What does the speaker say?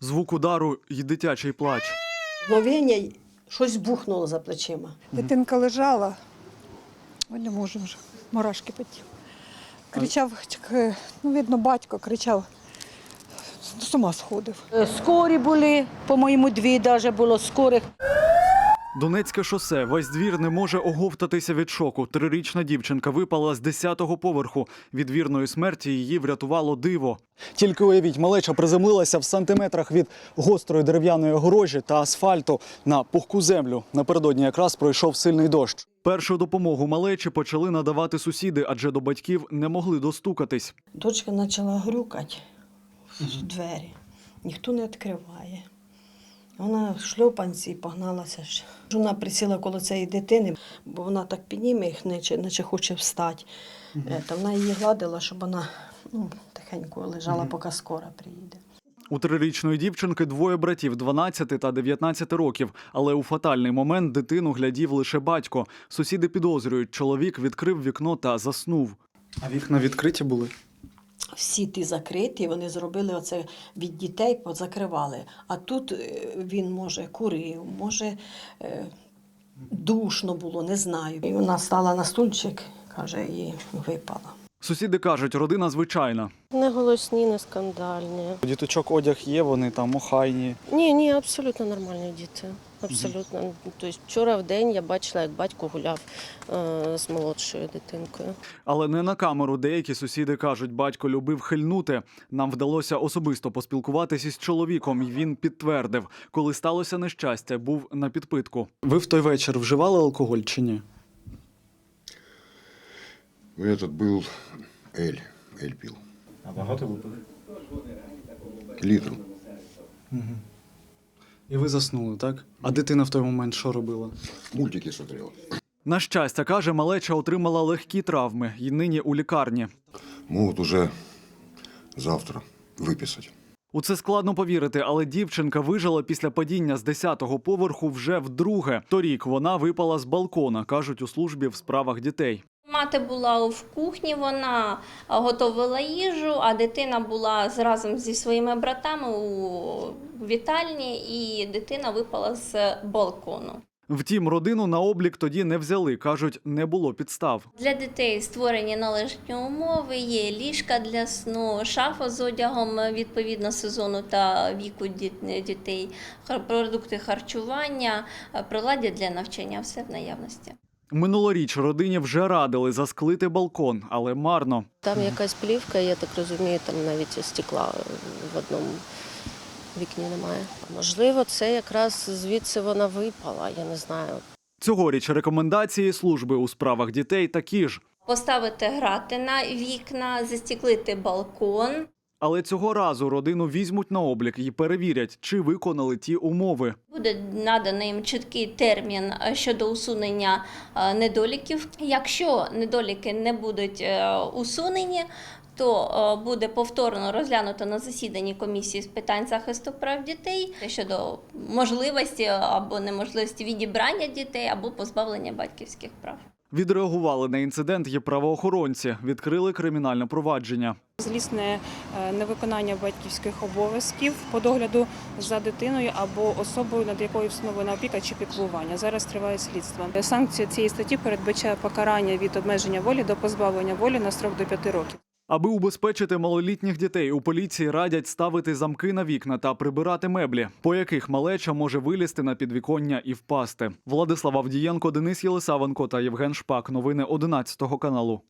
Звук удару і дитячий плач. Мовіння щось бухнуло за плечима. Дитинка лежала, ой, не можу вже, мурашки потім. Кричав, ну, видно, батько кричав, з ума сходив. Е, Скорі були, по-моєму, дві навіть було скорих. Донецьке шосе. Весь двір не може оговтатися від шоку. Трирічна дівчинка випала з 10-го поверху. Від вірної смерті її врятувало диво. Тільки уявіть, малеча приземлилася в сантиметрах від гострої дерев'яної огорожі та асфальту на пухку землю. Напередодні якраз пройшов сильний дощ. Першу допомогу малечі почали надавати сусіди, адже до батьків не могли достукатись. Дочка почала грюкати в двері. Ніхто не відкриває. Вона в шльопанці погналася. Вона присіла коло цієї дитини, бо вона так підніме їх, наче, наче хоче встати. Е, Та вона її гладила, щоб вона ну, тихенько лежала, поки скоро приїде. У трирічної дівчинки двоє братів 12 та 19 років. Але у фатальний момент дитину глядів лише батько. Сусіди підозрюють, чоловік відкрив вікно та заснув. А вікна відкриті були. Всі ті закриті, вони зробили оце від дітей, позакривали. А тут е, він, може, курив, може, е, душно було, не знаю. І вона стала на стульчик, каже, і випала. Сусіди кажуть, родина звичайна. Не голосні, не скандальні. Діточок одяг є, вони там охайні. Ні, ні, абсолютно нормальні діти. Абсолютно. Тобто вчора в день я бачила, як батько гуляв е, з молодшою дитинкою. Але не на камеру деякі сусіди кажуть, батько любив хильнути. Нам вдалося особисто поспілкуватися із чоловіком, і він підтвердив, коли сталося нещастя, був на підпитку. Ви в той вечір вживали алкоголь чи ні? Этот был Эль. Эль пил. А багато випили. Литру. І ви заснули, так? А дитина в той момент що робила? Мультики смотрел. На щастя, каже, малеча отримала легкі травми і нині у лікарні. Могут уже завтра выписать. У це складно повірити, але дівчинка вижила після падіння з 10-го поверху вже вдруге. Торік вона випала з балкона, кажуть у службі в справах дітей. Мати була в кухні, вона готувала їжу, а дитина була разом зі своїми братами у вітальні, і дитина випала з балкону. Втім, родину на облік тоді не взяли. кажуть, не було підстав. Для дітей створені належні умови, є ліжка для сну, шафа з одягом відповідно сезону та віку дітей, продукти харчування, приладдя для навчання, все в наявності. Минулоріч родині вже радили засклити балкон, але марно. Там якась плівка, я так розумію, там навіть стекла в одному вікні немає. Можливо, це якраз звідси вона випала, я не знаю. Цьогоріч рекомендації служби у справах дітей такі ж. Поставити грати на вікна, застіклити балкон. Але цього разу родину візьмуть на облік і перевірять, чи виконали ті умови. Буде наданий їм чіткий термін е, щодо усунення е, недоліків. Якщо недоліки не будуть е, усунені, то буде повторно розглянуто на засіданні комісії з питань захисту прав дітей щодо можливості або неможливості відібрання дітей або позбавлення батьківських прав. Відреагували на інцидент і правоохоронці, відкрили кримінальне провадження. Злісне е, невиконання батьківських обов'язків по догляду за дитиною або особою, над якою встановлена опіка чи піклування. Зараз триває слідство. Санкція цієї статті передбачає покарання від обмеження волі до позбавлення волі на строк до 5 років. Аби убезпечити малолітніх дітей, у поліції радять ставити замки на вікна та прибирати меблі, по яких малеча може вилізти на підвіконня і впасти. Владислав Авдієнко, Денис Єлисавенко та Євген Шпак. Новини 11 каналу.